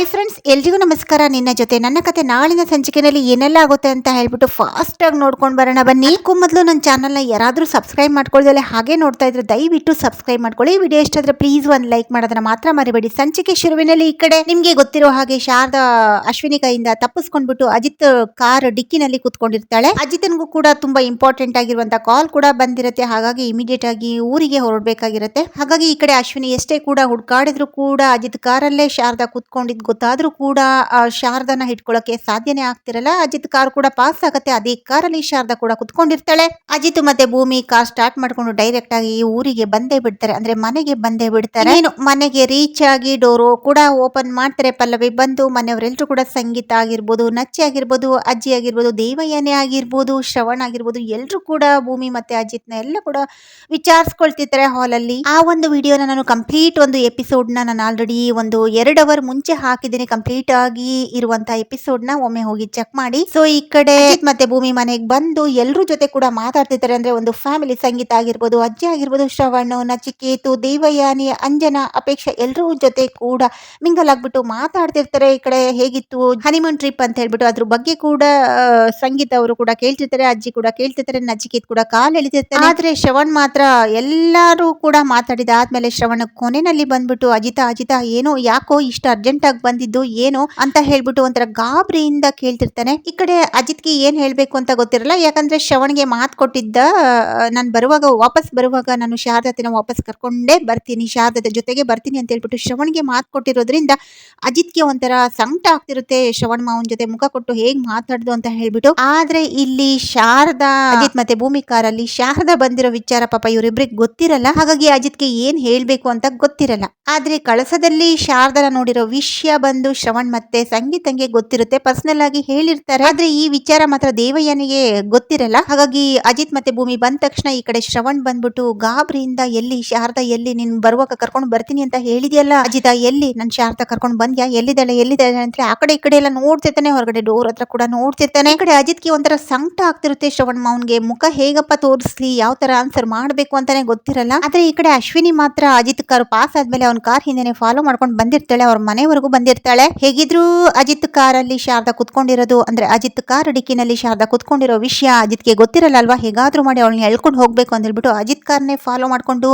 Hi friends ಎಲ್ರಿಗೂ ನಮಸ್ಕಾರ. ನಿನ್ನ ಜೊತೆ ನನ್ನ ಕತೆ ನಾಳಿನ ಸಂಚಿಕೆನಲ್ಲಿ ಏನೆಲ್ಲ ಆಗುತ್ತೆ ಅಂತ ಹೇಳ್ಬಿಟ್ಟು ಫಾಸ್ಟ್ ಆಗಿ ನೋಡ್ಕೊಂಡು ಬರೋಣ. ಬನ್ನಿ. ಅದಕ್ಕೂ ಮೊದಲು ನನ್ನ ಚಾನಲ್ನ ಯಾರಾದರೂ ಸಬ್ಸ್ಕ್ರೈಬ್ ಮಾಡ್ಕೊಳ್ದಲ್ಲೇ ಹಾಗೆ ನೋಡ್ತಾ ಇದ್ರೆ ದಯವಿಟ್ಟು ಸಬ್ಸ್ಕ್ರೈಬ್ ಮಾಡ್ಕೊಳ್ಳಿ. ವಿಡಿಯೋ ಇಷ್ಟ ಆದ್ರೆ ಪ್ಲೀಸ್ ಒಂದು ಲೈಕ್ ಮಾಡೋದನ್ನ ಮಾತ್ರ ಮರಿಬೇಡಿ. ಸಂಚಿಕೆ ಶುರುವಿನಲ್ಲಿ ಈ ಕಡೆ ನಿಮಗೆ ಗೊತ್ತಿರೋ ಹಾಗೆ ಶಾರದಾ ಅಶ್ವಿನಿ ಕೈಯಿಂದ ತಪ್ಪಿಸ್ಕೊಂಡ್ಬಿಟ್ಟು ಅಜಿತ್ ಕಾರ್ ಡಿಕ್ಕಿನಲ್ಲಿ ಕುತ್ಕೊಂಡಿರ್ತಾಳೆ. ಅಜಿತ್ನಿಗೂ ಕೂಡ ತುಂಬಾ ಇಂಪಾರ್ಟೆಂಟ್ ಆಗಿರುವಂತಹ ಕಾಲ್ ಕೂಡ ಬಂದಿರುತ್ತೆ. ಹಾಗಾಗಿ ಇಮಿಡಿಯೇಟ್ ಆಗಿ ಊರಿಗೆ ಹೊರಡ್ಬೇಕಾಗಿರುತ್ತೆ. ಹಾಗಾಗಿ ಈ ಕಡೆ ಅಶ್ವಿನಿ ಎಷ್ಟೇ ಕೂಡ ಹುಡ್ಕಾಡಿದ್ರು ಕೂಡ ಅಜಿತ್ ಕಾರಲ್ಲೇ ಶಾರದಾ ಕುತ್ಕೊಂಡಿದ್ ಗೊತ್ತಾದ್ರೂ ಕೂಡ ಶಾರದನ ಶಾರದಾನ ಹಿಡ್ಕೊಳ್ಳೋಕೆ ಸಾಧ್ಯನೇ ಆಗ್ತಿರಲ್ಲ. ಅಜಿತ್ ಕಾರ್ ಕೂಡ ಪಾಸ್ ಆಗತ್ತೆ. ಅದೇ ಕಾರಲ್ಲಿ ಶಾರದಾ ಕೂಡ ಕುತ್ಕೊಂಡಿರ್ತಾಳೆ. ಅಜಿತ್ ಮತ್ತೆ ಭೂಮಿ ಕಾರ್ ಸ್ಟಾರ್ಟ್ ಮಾಡ್ಕೊಂಡು ಡೈರೆಕ್ಟ್ ಆಗಿ ಈ ಊರಿಗೆ ಬಂದೇ ಬಿಡ್ತಾರೆ. ಅಂದ್ರೆ ಮನೆಗೆ ಬಂದೇ ಬಿಡ್ತಾರೆ. ಏನು ಮನೆಗೆ ರೀಚ್ ಆಗಿ ಡೋರು ಕೂಡ ಓಪನ್ ಮಾಡ್ತಾರೆ. ಪಲ್ಲವಿ ಬಂದು ಮನೆಯವರೆಲ್ಲರೂ ಕೂಡ ಸಂಗೀತ ಆಗಿರ್ಬೋದು ನಚ್ಚೆ ಆಗಿರ್ಬೋದು ಅಜ್ಜಿ ಆಗಿರ್ಬೋದು ದೇವಯ್ಯನೇ ಆಗಿರ್ಬೋದು ಶ್ರವಣ್ ಆಗಿರ್ಬೋದು ಎಲ್ಲರೂ ಕೂಡ ಭೂಮಿ ಮತ್ತೆ ಅಜಿತ್ನ ಎಲ್ಲ ಕೂಡ ವಿಚಾರಿಸ್ಕೊಳ್ತಿರ್ತಾರೆ ಹಾಲಲ್ಲಿ ಆ ಒಂದು ವಿಡಿಯೋನ ನಾನು ಕಂಪ್ಲೀಟ್ ಒಂದು ಎಪಿಸೋಡ್ನ ನಾನು ಆಲ್ರೆಡಿ ಒಂದು ಎರಡು ಅವರ್ ಮುಂಚೆ ಹಾಕಿದ್ದೀನಿ. ಕಂಪ್ಲೀಟ್ ಆಗಿ ಇರುವಂತ ನ ಒಮ್ಮೆ ಹೋಗಿ ಚೆಕ್ ಮಾಡಿ. ಸೊ ಈ ಕಡೆ ಮತ್ತೆ ಭೂಮಿ ಮನೆಗೆ ಬಂದು ಎಲ್ಲರೂ ಜೊತೆ ಕೂಡ ಮಾತಾಡ್ತಿದ್ದಾರೆ. ಅಂದ್ರೆ ಒಂದು ಫ್ಯಾಮಿಲಿ ಸಂಗೀತ ಆಗಿರ್ಬೋದು, ಅಜ್ಜಿ ಆಗಿರ್ಬೋದು, ಶ್ರವಣ್, ನಚಿಕೇತು, ದೇವಯಾನಿ, ಅಂಜನಾ ಅಪೇಕ್ಷೆ ಎಲ್ಲರೂ ಜೊತೆ ಕೂಡ ಮಿಂಗಲ್ ಆಗ್ಬಿಟ್ಟು ಮಾತಾಡ್ತಿರ್ತಾರೆ. ಈ ಕಡೆ ಹೇಗಿತ್ತು ಹನಿಮೂನ್ ಟ್ರಿಪ್ ಅಂತ ಹೇಳ್ಬಿಟ್ಟು ಅದ್ರ ಬಗ್ಗೆ ಕೂಡ ಸಂಗೀತ ಅವರು ಕೂಡ ಕೇಳ್ತಿರ್ತಾರೆ, ಅಜ್ಜಿ ಕೂಡ ಕೇಳ್ತಿರ್ತಾರೆ, ನಚಿಕೇತ್ ಕೂಡ ಕಾಲ್ ಎಳಿತಿರ್ತಾರೆ ಆದ್ರೆ ಶ್ರವಣ್ ಮಾತ್ರ ಎಲ್ಲರೂ ಕೂಡ ಮಾತಾಡಿದ ಆದ್ಮೇಲೆ ಶ್ರವಣ ಕೊನೆನಲ್ಲಿ ಬಂದ್ಬಿಟ್ಟು, ಅಜಿತಾ ಅಜಿತಾ, ಏನೋ ಯಾಕೋ ಇಷ್ಟು ಅರ್ಜೆಂಟ್ ಆಗಿ ಬಂದಿದ್ದು ಏನು ಅಂತ ಹೇಳ್ಬಿಟ್ಟು ಒಂಥರ ಗಾಬರಿಯಿಂದ ಕೇಳ್ತಿರ್ತಾನೆ. ಈ ಕಡೆ ಅಜಿತ್ಗೆ ಏನ್ ಹೇಳ್ಬೇಕು ಅಂತ ಗೊತ್ತಿರಲ್ಲ, ಯಾಕಂದ್ರೆ ಶ್ರವಣ್ಗೆ ಮಾತು ಕೊಟ್ಟಿದ್ದ ನಾನು ಬರುವಾಗ ವಾಪಸ್ ಬರುವಾಗ ನಾನು ಶಾರದತಿನ ವಾಪಸ್ ಕರ್ಕೊಂಡೇ ಬರ್ತೀನಿ ಶಾರದತೆ ಜೊತೆಗೆ ಬರ್ತೀನಿ ಅಂತ ಹೇಳ್ಬಿಟ್ಟು ಶ್ರವಣ್ಗೆ ಮಾತು ಕೊಟ್ಟಿರೋದ್ರಿಂದ ಅಜಿತ್ಗೆ ಒಂಥರ ಸಂಕಟ ಆಗ್ತಿರುತ್ತೆ. ಶ್ರವಣ್ ಮಾವನ್ ಜೊತೆ ಮುಖ ಕೊಟ್ಟು ಹೇಗ್ ಮಾತಾಡ್ದು ಅಂತ ಹೇಳ್ಬಿಟ್ಟು. ಆದ್ರೆ ಇಲ್ಲಿ ಶಾರದಾ, ಅಜಿತ್ ಮತ್ತೆ ಭೂಮಿಕಾರಲ್ಲಿ ಶಾರದಾ ಬಂದಿರೋ ವಿಚಾರ ಪಾಪ ಇವರಿಬ್ರಿಗೆ ಗೊತ್ತಿರಲ್ಲ. ಹಾಗಾಗಿ ಅಜಿತ್ಗೆ ಏನ್ ಹೇಳ್ಬೇಕು ಅಂತ ಗೊತ್ತಿರಲ್ಲ. ಆದ್ರೆ ಕಳಸದಲ್ಲಿ ಶಾರದನ ನೋಡಿರೋ ವಿಷಯ ಬಂದು ಶ್ರವಣ್ ಮತ್ತೆ ಸಂಗೀತಂಗೆ ಗೊತ್ತಿರುತ್ತೆ. ಪರ್ಸನಲ್ ಆಗಿ ಹೇಳಿರ್ತಾರೆ. ಆದ್ರೆ ಈ ವಿಚಾರ ಮಾತ್ರ ದೇವಯ್ಯನಿಗೆ ಗೊತ್ತಿರಲ್ಲ. ಹಾಗಾಗಿ ಅಜಿತ್ ಮತ್ತೆ ಭೂಮಿ ಬಂದ ತಕ್ಷಣ ಈ ಕಡೆ ಶ್ರವಣ್ ಬಂದ್ಬಿಟ್ಟು, ಗಾಬರಿಯಿಂದ ಎಲ್ಲಿ ಶಾರದಾ ಎಲ್ಲಿ ನೀನ್ ಬರುವಾಗ ಕರ್ಕೊಂಡು ಬರ್ತೀನಿ ಅಂತ ಹೇಳಿದ್ಯಲ್ಲ ಅಜಿತ, ಎಲ್ಲಿ? ನನ್ ಶಾರದಾ ಕರ್ಕೊಂಡು ಬಂದ್ಯಾ? ಎಲ್ಲಿದ್ದಾಳೆ? ಎಲ್ಲಿದ್ದಾಳೆ ಅಂತ ಆ ಕಡೆ ಈ ಕಡೆ ಎಲ್ಲ ನೋಡ್ತಿರ್ತಾನೆ. ಹೊರಗಡೆ ಡೋರ್ ಹತ್ರ ಕೂಡ ನೋಡ್ತಿರ್ತಾನೆ. ಈ ಕಡೆ ಅಜಿತ್ಗೆ ಒಂಥರ ಸಂಕಟ ಆಗ್ತಿರುತ್ತೆ ಶ್ರವಣ್ ಮಾವನ್ಗೆ. ಮುಖ ಹೇಗಪ್ಪ ತೋರಿಸ್ಲಿ? ಯಾವ ತರ ಆನ್ಸರ್ ಮಾಡ್ಬೇಕು ಅಂತಾನೆ ಗೊತ್ತಿರಲ್ಲ. ಆದ್ರೆ ಈ ಕಡೆ ಅಶ್ವಿನಿ ಮಾತ್ರ ಅಜಿತ್ ಕಾರ್ ಪಾಸ್ ಆದ್ಮೇಲೆ ಅವ್ನ ಕಾರ್ ಹಿಂದೆನೆ ಫಾಲೋ ಮಾಡ್ಕೊಂಡು ಬಂದಿರ್ತಾಳೆ. ಅವ್ರ ಮನೆವರೆಗೂ ಬಂದಿರ್ತಾಳೆ. ಹೇಗಿದ್ರು ಅಜಿತ್ ಕಾರಲ್ಲಿ ಶಾರದಾ ಕುತ್ಕೊಂಡಿರೋದು, ಅಂದ್ರೆ ಅಜಿತ್ ಕಾರ್ ಡಿಕ್ಕಿನಲ್ಲಿ ಶಾರದಾ ಕುತ್ಕೊಂಡಿರೋ ವಿಷಯ ಅಜಿತ್ಗೆ ಗೊತ್ತಿರಲ್ಲ ಅಲ್ವಾ ಹೇಗಾದ್ರೂ ಮಾಡಿ ಅವಳನ್ನ ಎಳ್ಕೊಂಡು ಹೋಗ್ಬೇಕು ಅಂತ ಹೇಳ್ಬಿಟ್ಟು ಅಜಿತ್ ಕಾರ್ನೇ ಫಾಲೋ ಮಾಡ್ಕೊಂಡು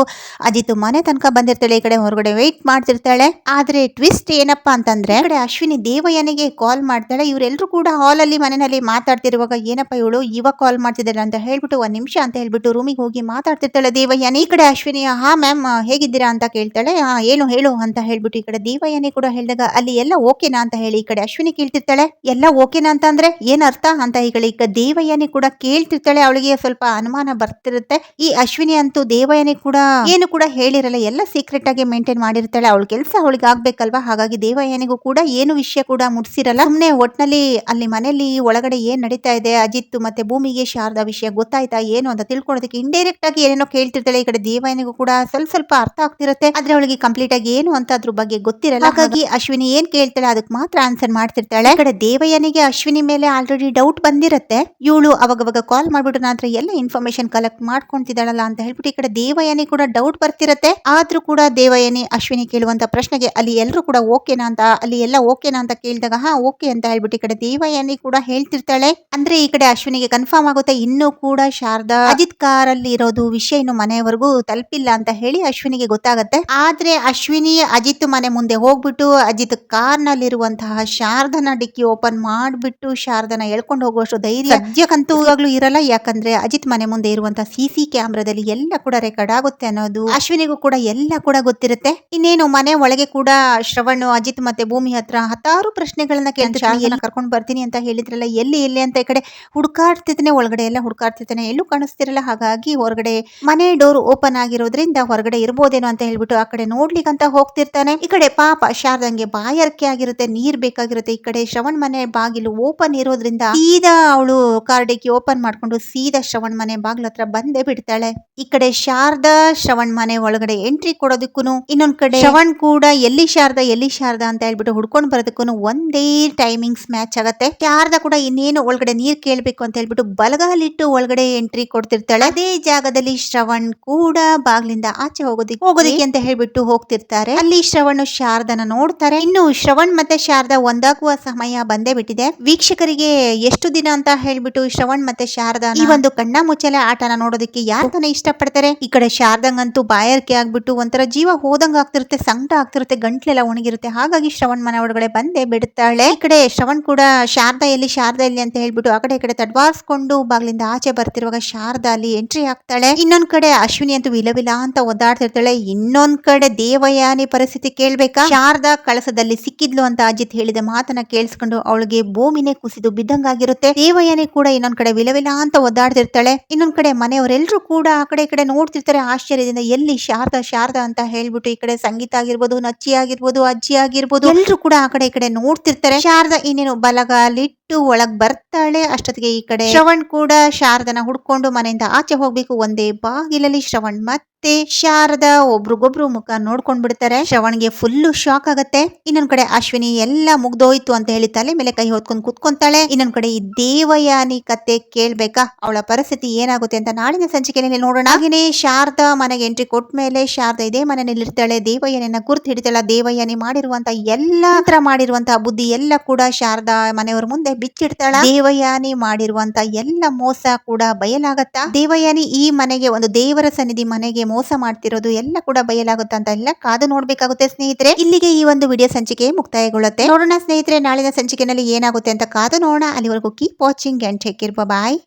ಅಜಿತ್ ಮನೆ ತನಕ ಬಂದಿರ್ತಾಳೆ, ಈ ಕಡೆ ಹೊರಗಡೆ ವೆಯ್ಟ್ ಮಾಡ್ತಿರ್ತಾಳೆ. ಆದ್ರೆ ಟ್ವಿಸ್ಟ್ ಏನಪ್ಪಾ ಅಂತಂದ್ರೆ ಕಡೆ ಅಶ್ವಿನಿ ದೇವಯ್ಯನಿಗೆ ಕಾಲ್ ಮಾಡ್ತಾಳೆ. ಇವರೆಲ್ಲರೂ ಕೂಡ ಹಾಲಲ್ಲಿ ಮನೆಯಲ್ಲಿ ಮಾತಾಡ್ತಿರುವಾಗ, ಏನಪ್ಪ ಇವಳು? ಇವಾಗ ಕಾಲ್ ಮಾಡ್ತಿದ್ದಾಳೆ ಅಂತ ಹೇಳ್ಬಿಟ್ಟು ಒಂದ್ ನಿಮಿಷ ಅಂತ ಹೇಳ್ಬಿಟ್ಟು ರೂಮಿಗೆ ಹೋಗಿ ಮಾತಾಡ್ತಿರ್ತಾಳೆ ದೇವಯ್ಯನ. ಈ ಕಡೆ ಅಶ್ವಿನಿ, ಹಾ ಮ್ಯಾಮ್, ಹೇಗಿದ್ದೀರಾ? ಅಂತ ಕೇಳ್ತಾಳೆ. ಹಾ ಏನು ಹೇಳು ಅಂತ ಹೇಳ್ಬಿಟ್ಟು ಈ ಕಡೆ ದೇವಯ್ಯನೇ ಕೂಡ ಹೇಳಿದಾಗ ಅಲ್ಲಿ ಎಲ್ಲ ಓಕೆನಾ ಅಂತ ಹೇಳಿ ಈ ಕಡೆ ಅಶ್ವಿನಿ ಕೇಳ್ತಿರ್ತಾಳೆ. ಎಲ್ಲ ಓಕೆನಾ ಅಂತ ಅಂದ್ರೆ ಏನ್ ಅರ್ಥ ಅಂತ ಈ ಈಗ ದೇವಯ್ಯನಿ ಕೂಡ ಕೇಳ್ತಿರ್ತಾಳೆ. ಅವಳಿಗೆ ಸ್ವಲ್ಪ ಅನುಮಾನ ಬರ್ತಿರುತ್ತೆ. ಈ ಅಶ್ವಿನಿ ಅಂತೂ ದೇವಯ್ಯನಿ ಕೂಡ ಏನು ಕೂಡ ಹೇಳಿರಲ್ಲ. ಎಲ್ಲ ಸೀಕ್ರೆಟ್ ಆಗಿ ಮೇಂಟೈನ್ ಮಾಡಿರ್ತಾಳೆ. ಅವಳ ಕೆಲಸ ಅವಳಿಗೆ ಆಗ್ಬೇಕಲ್ವಾ? ಹಾಗಾಗಿ ದೇವಯ್ಯನಿಗೂ ಕೂಡ ಏನು ವಿಷಯ ಕೂಡ ಮುಟ್ಸಿರಲ್ಲ ಸುಮ್ನೆ ಒಟ್ನಲ್ಲಿ ಅಲ್ಲಿ ಮನೆಯಲ್ಲಿ ಒಳಗಡೆ ಏನ್ ನಡೀತಾ ಇದೆ? ಅಜಿತ್ ಮತ್ತೆ ಭೂಮಿಗೆ ಶಾರದಾ ವಿಷಯ ಗೊತ್ತಾಯ್ತಾ? ಏನು ಅಂತ ತಿಳ್ಕೊಳೋದಕ್ಕೆ ಇಂಡೈರೆಕ್ಟ್ ಆಗಿ ಏನೇನೋ ಕೇಳ್ತಿರ್ತಾಳೆ. ಈ ಕಡೆ ದೇವಯ್ಯನಿಗೂ ಕೂಡ ಸ್ವಲ್ಪ ಸ್ವಲ್ಪ ಅರ್ಥ ಆಗ್ತಿರುತ್ತೆ. ಆದ್ರೆ ಅವಳಿಗೆ ಕಂಪ್ಲೀಟ್ ಆಗಿ ಏನು ಅಂತ ಅದ್ರ ಬಗ್ಗೆ ಗೊತ್ತಿರಲ್ಲ. ಹಾಗಾಗಿ ಅಶ್ವಿನಿ ಏನ್ ಕೇಳ್ತಾಳೆ ಅದಕ್ಕೆ ಮಾತ್ರ ಆನ್ಸರ್ ಮಾಡ್ತಿರ್ತಾಳೆ. ಕಡೆ ದೇವಯ್ಯನಿಗೆ ಅಶ್ವಿನಿ ಮೇಲೆ ಆಲ್ರೆಡಿ ಡೌಟ್ ಬಂದಿರುತ್ತೆ. ಇವಳು ಅವಾಗವಾಗ ಕಾಲ್ ಮಾಡ್ಬಿಟ್ಟು ನಾತ್ರ ಎಲ್ಲ ಇನ್ಫಾರ್ಮೇಶನ್ ಕಲೆಕ್ಟ್ ಮಾಡ್ಕೊಂತಿದ್ದಾಳಲ್ಲ ಅಂತ ಹೇಳ್ಬಿಟ್ಟು ಈ ಕಡೆ ದೇವಯಾನಿ ಕೂಡ ಡೌಟ್ ಬರ್ತಿರತ್ತೆ. ಆದ್ರೂ ಕೂಡ ದೇವಯಾನಿ ಅಶ್ವಿನಿ ಕೇಳುವಂತ ಪ್ರಶ್ನೆಗೆ ಅಲ್ಲಿ ಎಲ್ಲರೂ ಕೂಡ ಓಕೆನಾ ಅಂತ, ಅಲ್ಲಿ ಎಲ್ಲ ಓಕೆನಾ ಅಂತ ಕೇಳಿದಾಗ, ಹಾ, ಓಕೆ ಅಂತ ಹೇಳ್ಬಿಟ್ಟು ಈ ಕಡೆ ದೇವಯಾನಿ ಕೂಡ ಹೇಳ್ತಿರ್ತಾಳೆ. ಅಂದ್ರೆ ಈ ಕಡೆ ಅಶ್ವಿನಿಗೆ ಕನ್ಫರ್ಮ್ ಆಗುತ್ತೆ, ಇನ್ನೂ ಕೂಡ ಶಾರದಾ ಅಜಿತ್ ಕಾರಲ್ಲಿ ಇರೋದು ವಿಷಯ ಇನ್ನು ಮನೆಯವರೆಗೂ ತಲುಪಿಲ್ಲ ಅಂತ ಹೇಳಿ ಅಶ್ವಿನಿಗೆ ಗೊತ್ತಾಗುತ್ತೆ. ಆದ್ರೆ ಅಶ್ವಿನಿ ಅಜಿತ್ ಮನೆ ಮುಂದೆ ಹೋಗ್ಬಿಟ್ಟು, ಅಜಿತ್ ಕಾರ್ ನಲ್ಲಿರುವಂತಹ ಶಾರದನ ಡಿಕ್ಕಿ ಓಪನ್ ಮಾಡಿಬಿಟ್ಟು ಶಾರದನ ಎಳ್ಕೊಂಡು ಹೋಗುವಷ್ಟು ಧೈರ್ಯ ಸದ್ಯಕ್ಕಂತೂ ಇವಾಗ್ಲೂ ಇರಲ್ಲ. ಯಾಕಂದ್ರೆ ಅಜಿತ್ ಮನೆ ಮುಂದೆ ಇರುವಂತಹ ಸಿ ಸಿ ಕ್ಯಾಮ್ರಾದಲ್ಲಿ ಎಲ್ಲ ಕೂಡ ರೆಕಾರ್ಡ್ ಆಗುತ್ತೆ ಅನ್ನೋದು ಅಶ್ವಿನಿಗೂ ಕೂಡ ಎಲ್ಲ ಕೂಡ ಗೊತ್ತಿರುತ್ತೆ. ಇನ್ನೇನು ಮನೆ ಒಳಗೆ ಕೂಡ ಶ್ರವಣ್ ಅಜಿತ್ ಮತ್ತೆ ಭೂಮಿ ಹತ್ರ ಹತ್ತಾರು ಪ್ರಶ್ನೆಗಳನ್ನ ಕೇಳ್ತಾರೆ ಕರ್ಕೊಂಡು ಬರ್ತೀನಿ ಅಂತ ಹೇಳಿದ್ರಲ್ಲ ಎಲ್ಲಿ ಎಲ್ಲಿ ಅಂತ ಈ ಕಡೆ ಹುಡುಕಾಡ್ತಿದ್ದಾನೆ. ಒಳಗಡೆ ಎಲ್ಲ ಹುಡುಕಾಡ್ತಿದ್ದಾನೆ. ಎಲ್ಲೂ ಕಾಣಿಸ್ತಿರಲ್ಲ. ಹಾಗಾಗಿ ಹೊರಗಡೆ ಮನೆ ಡೋರ್ ಓಪನ್ ಆಗಿರೋದ್ರಿಂದ ಹೊರಗಡೆ ಇರ್ಬೋದೇನೋ ಅಂತ ಹೇಳ್ಬಿಟ್ಟು ಆ ಕಡೆ ನೋಡ್ಲಿಕ್ಕಂತ ಹೋಗ್ತಿರ್ತಾನೆ. ಈ ಕಡೆ ಪಾಪ ಶಾರದಂಗೆ ಬಾಯಾರಿಕೆ ಆಗಿರುತ್ತೆ ನೀರ್ ಬೇಕಾಗಿರುತ್ತೆ. ಈ ಕಡೆ ಶ್ರವಣ್ ಮನೆ ಬಾಗಿಲು ಓಪನ್ ಇರೋದ್ರಿಂದ ಸೀದಾ ಅವಳು ಕಾರ್ಡಿಗೆ ಓಪನ್ ಮಾಡ್ಕೊಂಡು ಸೀದಾ ಶ್ರವಣ್ ಮನೆ ಬಾಗಿಲ ಹತ್ರ ಬಂದೇ ಬಿಡ್ತಾಳೆ. ಈ ಕಡೆ ಶಾರದಾ ಶ್ರವಣ್ ಮನೆ ಒಳಗಡೆ ಎಂಟ್ರಿ ಕೊಡೋದಕ್ಕೂ ಇನ್ನೊಂದ್ ಕಡೆ ಶ್ರವಣ್ ಕೂಡ ಎಲ್ಲಿ ಶಾರದಾ ಎಲ್ಲಿ ಶಾರದಾ ಅಂತ ಹೇಳ್ಬಿಟ್ಟು ಹುಡ್ಕೊಂಡ್ ಬರೋದಕ್ಕೂ ಒಂದೇ ಟೈಮಿಂಗ್ಸ್ ಮ್ಯಾಚ್ ಆಗತ್ತೆ. ಶಾರದಾ ಕೂಡ ಇನ್ನೇನು ಒಳಗಡೆ ನೀರ್ ಕೇಳ್ಬೇಕು ಅಂತ ಹೇಳ್ಬಿಟ್ಟು ಬಲಗಾಲಿಟ್ಟು ಒಳಗಡೆ ಎಂಟ್ರಿ ಕೊಡ್ತಿರ್ತಾಳೆ. ಅದೇ ಜಾಗದಲ್ಲಿ ಶ್ರವಣ್ ಕೂಡ ಬಾಗ್ಲಿಂದ ಆಚೆ ಹೋಗೋದಿಕ್ಕೆ ಹೋಗೋದಿಕ್ಕೆ ಅಂತ ಹೇಳ್ಬಿಟ್ಟು ಹೋಗ್ತಿರ್ತಾರೆ. ಅಲ್ಲಿ ಶ್ರವಣ್ ಶಾರದನ ನೋಡ್ತಾರೆ. ಇನ್ನು ಇನ್ನು ಶ್ರವಣ್ ಮತ್ತೆ ಶಾರದಾ ಒಂದಾಗುವ ಸಮಯ ಬಂದೇ ಬಿಟ್ಟಿದೆ. ವೀಕ್ಷಕರಿಗೆ ಎಷ್ಟು ದಿನ ಅಂತ ಹೇಳ್ಬಿಟ್ಟು ಶ್ರವಣ್ ಮತ್ತೆ ಶಾರದಾ ಈ ಒಂದು ಕಣ್ಣ ಮುಚ್ಚಲೆ ಆಟನ ನೋಡೋದಕ್ಕೆ ಯಾರು ತಾನೇ ಇಷ್ಟಪಡ್ತಾರೆ? ಈ ಕಡೆ ಶಾರದಂಗಂತೂ ಬಾಯಾರಿಕೆ ಆಗ್ಬಿಟ್ಟು ಒಂಥರ ಜೀವ ಹೋದಂಗ ಆಗ್ತಿರುತ್ತೆ, ಸಂಕಟ ಆಗ್ತಿರುತ್ತೆ, ಗಂಟ್ಲೆಲ್ಲ ಒಣಗಿರುತ್ತೆ. ಹಾಗಾಗಿ ಶ್ರವಣ್ ಮನೆ ಒಳಗಡೆ ಬಂದೇ ಬಿಡುತ್ತಾಳೆ. ಈ ಕಡೆ ಶ್ರವಣ್ ಕೂಡ ಶಾರದಾ ಎಲ್ಲಿ ಶಾರದಾ ಎಲ್ಲಿ ಅಂತ ಹೇಳ್ಬಿಟ್ಟು ಆ ಕಡೆ ಈ ಕಡೆ ತಡ್ವಾರ್ಸ್ಕೊಂಡು ಬಾಗ್ಲಿಂದ ಆಚೆ ಬರ್ತಿರುವಾಗ ಶಾರದಾ ಅಲ್ಲಿ ಎಂಟ್ರಿ ಆಗ್ತಾಳೆ. ಇನ್ನೊಂದ್ ಕಡೆ ಅಶ್ವಿನಿ ಅಂತೂ ವಿಲ ವಿಲ ಅಂತ ಒದ್ದಾಡ್ತಿರ್ತಾಳೆ. ಇನ್ನೊಂದ್ ಕಡೆ ದೇವಯಾನಿ ಪರಿಸ್ಥಿತಿ ಕೇಳ್ಬೇಕಾ? ಶಾರದಾ ಕಳಸದಲ್ಲಿ ಸಿಕ್ಕಿದ್ಲು ಅಂತ ಅಜಿತ್ ಹೇಳಿದ ಮಾತನ್ನ ಕೇಳಿಸ್ಕೊಂಡು ಅವಳಿಗೆ ಭೂಮಿನೇ ಕುಸಿದು ಬಿದ್ದಂಗಾಗಿರುತ್ತೆ. ದೇವಯ್ಯನೇ ಕೂಡ ಇನ್ನೊಂದ್ ಕಡೆ ವಿಲ ವಿಲ ಅಂತ ಒದ್ದಾಡ್ತಿರ್ತಾಳೆ. ಇನ್ನೊಂದ್ ಕಡೆ ಮನೆಯವರೆಲ್ಲರೂ ಕೂಡ ಆ ಕಡೆ ಈ ಕಡೆ ನೋಡ್ತಿರ್ತಾರೆ. ಆಶ್ಚರ್ಯದಿಂದ ಎಲ್ಲಿ ಶಾರದಾ ಶಾರದಾ ಅಂತ ಹೇಳ್ಬಿಟ್ಟು ಈ ಕಡೆ ಸಂಗೀತ ಆಗಿರ್ಬೋದು, ನಚ್ಚಿ ಆಗಿರ್ಬೋದು, ಅಜ್ಜಿ ಆಗಿರ್ಬೋದು ಎಲ್ಲರೂ ಕೂಡ ಆ ಕಡೆ ಈ ಕಡೆ ನೋಡ್ತಿರ್ತಾರೆ. ಶಾರದಾ ಇನ್ನೇನು ಬಲಗಾಲಿಟ್ಟು ಒಳಗ್ ಬರ್ತಾಳೆ ಅಷ್ಟೊತ್ತಿಗೆ ಈ ಕಡೆ. ಶ್ರವಣ್ ಕೂಡ ಶಾರದನ ಹುಡ್ಕೊಂಡು ಮನೆಯಿಂದ ಆಚೆ ಹೋಗ್ಬೇಕು. ಒಂದೇ ಬಾಗಿಲಲ್ಲಿ ಶ್ರವಣ್ ಮತ್ತೆ ಶಾರದ ಒಬ್ರಿಗೊಬ್ರು ಮುಖ ನೋಡ್ಕೊಂಡ್ ಬಿಡ್ತಾರೆ. ಶ್ರವಣ್ಗೆ ಫುಲ್ಲು ಶಾಕ್ ಆಗತ್ತೆ. ಇನ್ನೊಂದ್ ಕಡೆ ಅಶ್ವಿನಿ ಎಲ್ಲ ಮುಗ್ದೋಯ್ತು ಅಂತ ಹೇಳಿ ತಲೆ ಮೇಲೆ ಕೈ ಹೊತ್ಕೊಂಡ್ ಕುತ್ಕೊಂತಾಳೆ. ಇನ್ನೊಂದ್ ಕಡೆ ಈ ದೇವಯಾನಿ ಕತೆ ಕೇಳ್ಬೇಕಾ? ಅವಳ ಪರಿಸ್ಥಿತಿ ಏನಾಗುತ್ತೆ ಅಂತ ನಾಳಿನ ಸಂಚಿಕೆಯಲ್ಲಿ ನೋಡೋಣ. ಹಾಗೇನೆ ಶಾರದ ಮನೆಗೆ ಎಂಟ್ರಿ ಕೊಟ್ಟ ಮೇಲೆ ಶಾರದ ಇದೇ ಮನೆಯಲ್ಲಿ ಇರ್ತಾಳೆ. ದೇವಯ್ಯನ ಗುರ್ತು ಹಿಡಿತಾಳ ದೇವಯ್ಯನಿ ಮಾಡಿರುವಂತ ಎಲ್ಲ ಮಾಡಿರುವಂತಹ ಬುದ್ಧಿ ಎಲ್ಲ ಕೂಡ ಶಾರದಾ ಮನೆಯವ್ರ ಮುಂದೆ ಬಿಚ್ಚಿಡ್ತಾಳ? ದೇವಯಾನಿ ಮಾಡಿರುವಂತ ಎಲ್ಲ ಮೋಸ ಕೂಡ ಬಯಲಾಗತ್ತಾ? ದೇವಯಾನಿ ಈ ಮನೆಗೆ ಒಂದು ದೇವರ ಸನ್ನಿಧಿ ಮನೆಗೆ ಮೋಸ ಮಾಡ್ತಿರೋದು ಎಲ್ಲ ಕೂಡ ಬಯಲಾಗುತ್ತಾ ಅಂತ ಎಲ್ಲ ಕಾದು ನೋಡ್ಬೇಕಾಗುತ್ತೆ ಸ್ನೇಹಿತರೆ. ಇಲ್ಲಿಗೆ ಈ ಒಂದು ವಿಡಿಯೋ ಸಂಚಿಕೆ ಮುಕ್ತಾಯಗೊಳ್ಳುತ್ತೆ. ನೋಡೋಣ ಸ್ನೇಹಿತರೆ ನಾಳಿನ ಸಂಚಿಕೆನಲ್ಲಿ ಏನಾಗುತ್ತೆ ಅಂತ ಕಾದು ನೋಡೋಣ. ಅಲ್ಲಿವರೆಗೂ keep watching and take care bye